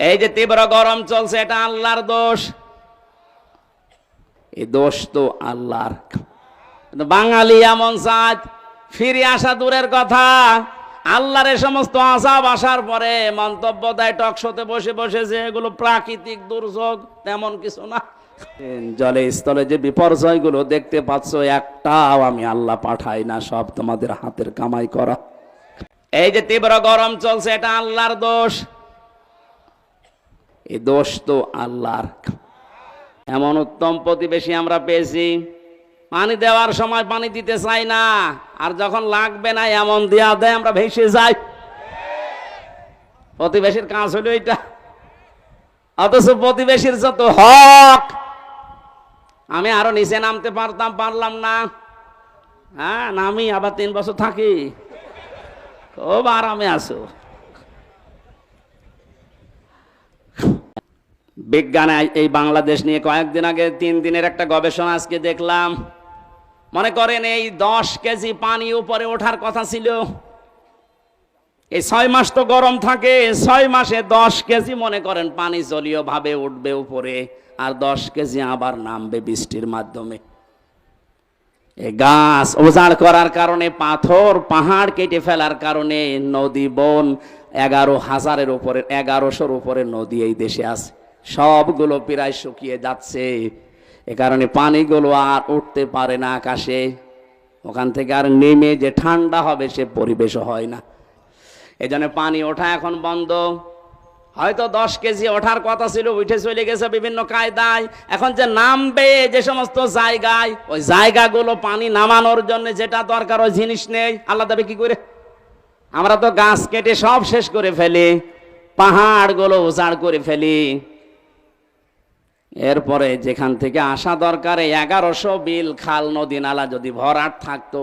এই যে তীব্র গরম চলছে, এটা আল্লাহর দোষ। এই দোষ তো আল্লাহর। বাঙালি এমন সাজ ফিরে আসা দূরের কথা। আল্লাহর এ সমস্ত আসাব আসার পরে মন্তব্য দেয়, টকশোতে বসে বসে যে এগুলো প্রাকৃতিক দুর্যোগ, তেমন কিছু না। জলে, স্থলে যে বিপর্যয়গুলো দেখতে পাচ্ছ, একটাও আমি আল্লাহ পাঠাই না, সব তোমাদের হাতের কামাই করা। এই যে তীব্র গরম চলছে, এটা আল্লাহর দোষ। এই দোষ তো আল্লাহর। এমন উত্তম প্রতিবেশী আমরা পেয়েছি। পানি দেওয়ার সময় পানি দিতে চাই না, আর যখন লাগবে না, এমন দেয়া দেয়, আমরা ভেসে যাই। প্রতিবেশীর কাজ হলো এটা অথচ প্রতিবেশীর যত হক, আমি আরও নিচে নামতে পারতাম, পারলাম না। হ্যাঁ নামি, আবার তিন বছর থাকি। খুব আরামে আছো। বিজ্ঞানে এই বাংলাদেশ নিয়ে কয়েকদিন আগে তিন দিনের একটা গবেষণা আজকে দেখলাম। মনে করেন এই দশ কেজি পানি উপরে ওঠার কথা ছিল। এই ছয় মাস তো গরম থাকে, ছয় মাসে দশ কেজি মনে করেন পানি জলীয় ভাবে উঠবে উপরে, আর দশ কেজি আবার নামবে বৃষ্টির মাধ্যমে। এই গাছ উজাড় করার কারণে, পাথর, পাহাড় কেটে ফেলার কারণে নদী, বন এগারো হাজারের উপরে, এগারোশোর উপরে নদী এই দেশে আছে। সবগুলো প্রায় শুকিয়ে যাচ্ছে। এ কারণে পানিগুলো আর উঠতে পারে না আকাশে। ওখান থেকে আর নেমে যে ঠান্ডা হবে সে পরিবেশও হয় না। এই জন্য পানি ওঠা এখন বন্ধ। হয়তো দশ কেজি ওঠার কথা ছিল, উঠে চলে গেছে বিভিন্ন কায়দায়। এখন যে নামবে যে সমস্ত জায়গায়, ওই জায়গাগুলো পানি নামানোর জন্য যেটা দরকার, ওই জিনিস নেই। আল্লাহ দেবে কি করে? আমরা তো গাছ কেটে সব শেষ করে ফেলি, পাহাড়গুলো উজাড় করে ফেলি। এরপরে যেখান থেকে আসা দরকার এগারোশো বিল খাল নদী নালা যদি ভরাট থাকতো,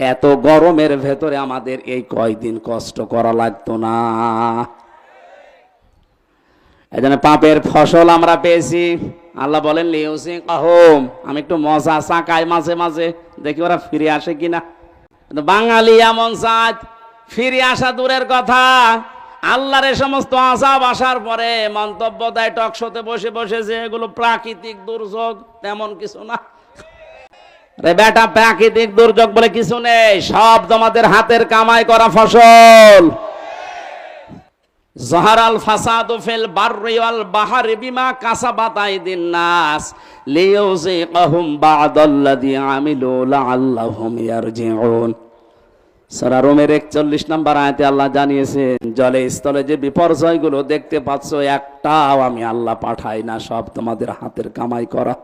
এত গরমের ভেতরে আমাদের এই কয়দিন কষ্ট করা লাগতো না। এই জন্য পাপের ফসল আমরা পেয়েছি। আল্লাহ বলেন লিউসি কাহম আমি একটু মজা চাকাই মাঝে মাঝে, দেখি ওরা ফিরে আসে কিনা। বাঙালি এমন সাজ ফিরে আসা দূরের কথা। আল্লাহর এ সমস্ত আসাব আসার পরে মন্তব্য দেয় টকশোতে বসে বসে যে এগুলো প্রাকৃতিক দুর্যোগ, তেমন কিছু না। রে বেটা, প্রাকৃতিক দুর্যোগ বলে কিছু নেই, সব তোমাদের হাতের কামাই করা ফসল। জহারাল ফাসাদু ফিল বাররি ওয়াল বাহরি বিমা কাসাবাত আইদিন নাস লিইউযিকাহুম বা'দাল্লাযী আমিলু লাআল্লাহুম ইয়ারজিউন। সূরা রোমের একচল্লিশ নাম্বার আয়তে আল্লাহ জানিয়েছেন, জলে স্থলে যে বিপর্যয়গুলো দেখতে পাচ্ছ, একটাও আমি আল্লাহ পাঠাই না, সব তোমাদের হাতের কামাই করা।